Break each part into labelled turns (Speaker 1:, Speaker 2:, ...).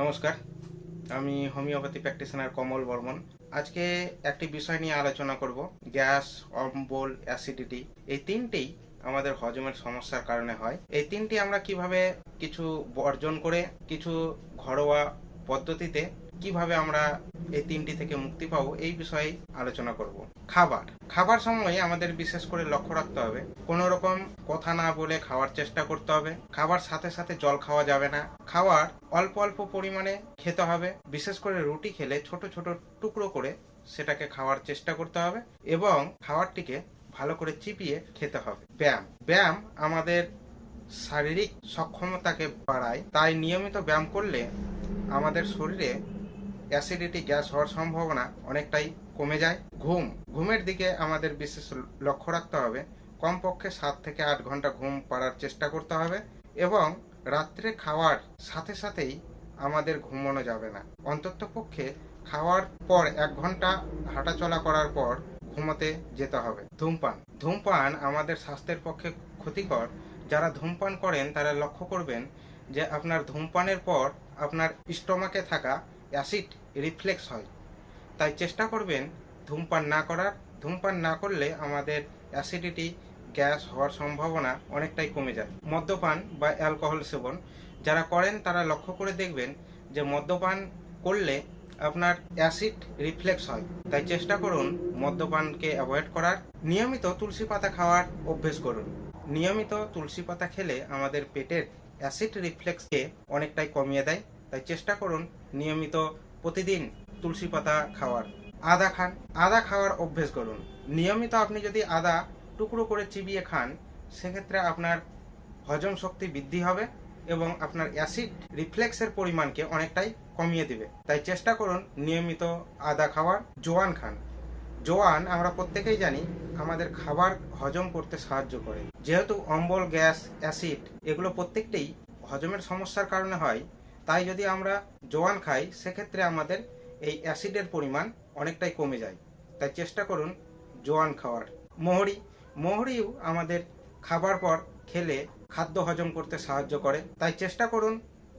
Speaker 1: নমস্কার। আমি homeopathy practitioner কমল বর্মন। আজকে একটি বিষয় নিয়ে আলোচনা করব, গ্যাস, অম্বল, অ্যাসিডিটি, এই তিনটেই আমাদের হজমের সমস্যার কারণে হয়। এই তিনটি আমরা কীভাবে কিছু বর্জন করে, কিছু ঘরোয়া পদ্ধতিতে কীভাবে আমরা এই তিনটি থেকে মুক্তি পাবো এই বিষয়ে আলোচনা করব। খাবার। খাবার সময় আমাদের বিশেষ করে লক্ষ্য রাখতে হবে, কোনো রকম কথা না বলে খাওয়ার চেষ্টা করতে হবে, খাবার সাথে সাথে জল খাওয়া যাবে না খাবার অল্প অল্প পরিমাণে খেতে হবে, বিশেষ করে রুটি খেলে ছোট ছোট টুকরো করে সেটাকে খাওয়ার চেষ্টা করতে হবে এবং খাবারটিকে ভালো করে চিপিয়ে খেতে হবে। ব্যায়াম। ব্যায়াম আমাদের শারীরিক সক্ষমতাকে বাড়ায়, তাই নিয়মিত ব্যায়াম করলে আমাদের শরীরে অ্যাসিডিটি গ্যাস হওয়ার সম্ভাবনা অনেকটাই কমে যায়। ঘুম, ঘুমের দিকে আমাদের বিশেষ লক্ষ্য রাখতে হবে। কমপক্ষে সাত থেকে আট ঘণ্টা ঘুম পাড়ার চেষ্টা করতে হবে এবং রাত্রে খাওয়ার সাথে সাথেই আমাদের ঘুমানো যাবে না। অন্তত পক্ষে খাওয়ার পর এক ঘণ্টা হাঁটাচলা করার পর ঘুমোতে যেতে হবে। ধূমপান ধূমপান আমাদের স্বাস্থ্যের পক্ষে ক্ষতিকর। যারা ধূমপান করেন তারা লক্ষ্য করবেন যে আপনার ধূমপানের পর আপনার স্টমাকে থাকা অ্যাসিড রিফ্লেক্স হয়। তাই চেষ্টা করবেন ধূমপান না করার। ধূমপান না করলে আমাদের অ্যাসিডিটি, গ্যাস হওয়ার সম্ভাবনা অনেকটাই কমে যায়। মদ্যপান বা অ্যালকোহল সেবন, যারা করেন তারা লক্ষ্য করে দেখবেন যে মদ্যপান করলে আপনার অ্যাসিড রিফ্লেক্স হয়। তাই চেষ্টা করুন মদ্যপানকে অ্যাভয়েড করার। নিয়মিত তুলসী পাতা খাওয়ার অভ্যেস করুন। নিয়মিত তুলসী পাতা খেলে আমাদের পেটের অ্যাসিড রিফ্লেক্সকে অনেকটাই কমিয়ে দেয়। তাই চেষ্টা করুন নিয়মিত প্রতিদিন তুলসী পাতা খাওয়ার। আদা খান, আদা খাওয়ার অভ্যেস করুন। নিয়মিত আপনি যদি আদা টুকরো করে চিবিয়ে খান, সেক্ষেত্রে আপনার হজম শক্তি বৃদ্ধি হবে এবং আপনার অ্যাসিড রিফ্লেক্সের পরিমাণকে অনেকটাই কমিয়ে দিবে। তাই চেষ্টা করুন নিয়মিত আদা খাওয়ার। জোয়ান খান। জোয়ান আমরা প্রত্যেকেই জানি আমাদের খাবার হজম করতে সাহায্য করে। যেহেতু অম্বল, গ্যাস, অ্যাসিড এগুলো প্রত্যেকটাই হজমের সমস্যার কারণে হয় তাই যদি আমরা জোয়ান খাই, সেক্ষেত্রে আমাদের এই অ্যাসিডের পরিমাণ অনেকটাই কমে যায়। তাই চেষ্টা করুন জোয়ান খাওয়ার। মোহরি, মোহরিও আমাদের খাবার পর খেলে খাদ্য হজম করতে সাহায্য করে। তাই চেষ্টা করুন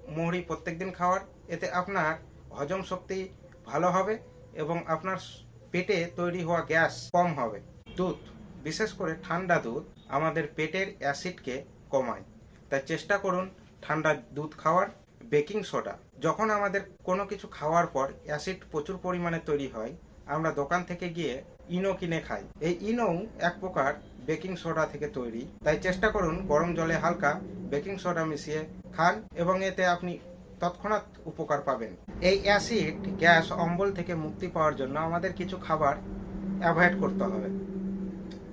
Speaker 1: মোহরি প্রত্যেকদিন খাওয়ার। এতে আপনার হজম শক্তি ভালো হবে এবং আপনার পেটে তৈরি হওয়া গ্যাস কম হবে। দুধ, বিশেষ করে ঠান্ডা দুধ আমাদের পেটের অ্যাসিডকে কমায়। তাই চেষ্টা করুন ঠান্ডা দুধ খাওয়ার। Baking soda. যখন আমাদের কোনো কিছু খাওয়ার পর অ্যাসিড প্রচুর পরিমাণে তৈরি হয়, আমরা দোকান থেকে গিয়ে ইনো কিনে খাই। এই ইনো এক প্রকার বেকিং সোডা থেকে তৈরি। তাই চেষ্টা করুন গরম জলে হালকা বেকিং সোডা মিশিয়ে খান এবং এতে আপনি তৎক্ষণাৎ উপকার পাবেন। এই অ্যাসিড গ্যাস অম্বল থেকে মুক্তি পাওয়ার জন্য আমাদের কিছু খাবার অ্যাভয়েড করতে হবে।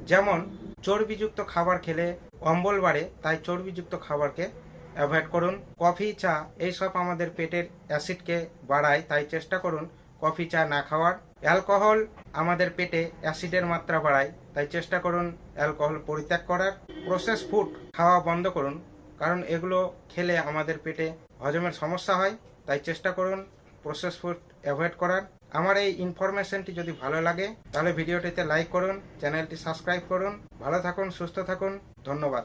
Speaker 1: যেমন, চর্বিযুক্ত খাবার খেলে অম্বল বাড়ে, তাই চর্বিযুক্ত খাবারকে অ্যাভয়েড করুন। কফি, চা এইসব আমাদের পেটের অ্যাসিডকে বাড়ায়, তাই চেষ্টা করুন কফি, চা না খাওয়ার। অ্যালকোহল আমাদের পেটে অ্যাসিডের মাত্রা বাড়ায়, তাই চেষ্টা করুন অ্যালকোহল পরিত্যাগ করার। প্রসেস ফুড খাওয়া বন্ধ করুন, কারণ এগুলো খেলে আমাদের পেটে হজমের সমস্যা হয়, তাই চেষ্টা করুন প্রসেস ফুড অ্যাভয়েড করার। আমার এই ইনফরমেশনটি যদি ভালো লাগে, তাহলে ভিডিওটিতে লাইক করুন, চ্যানেলটি সাবস্ক্রাইব করুন। ভালো থাকুন, সুস্থ থাকুন, ধন্যবাদ।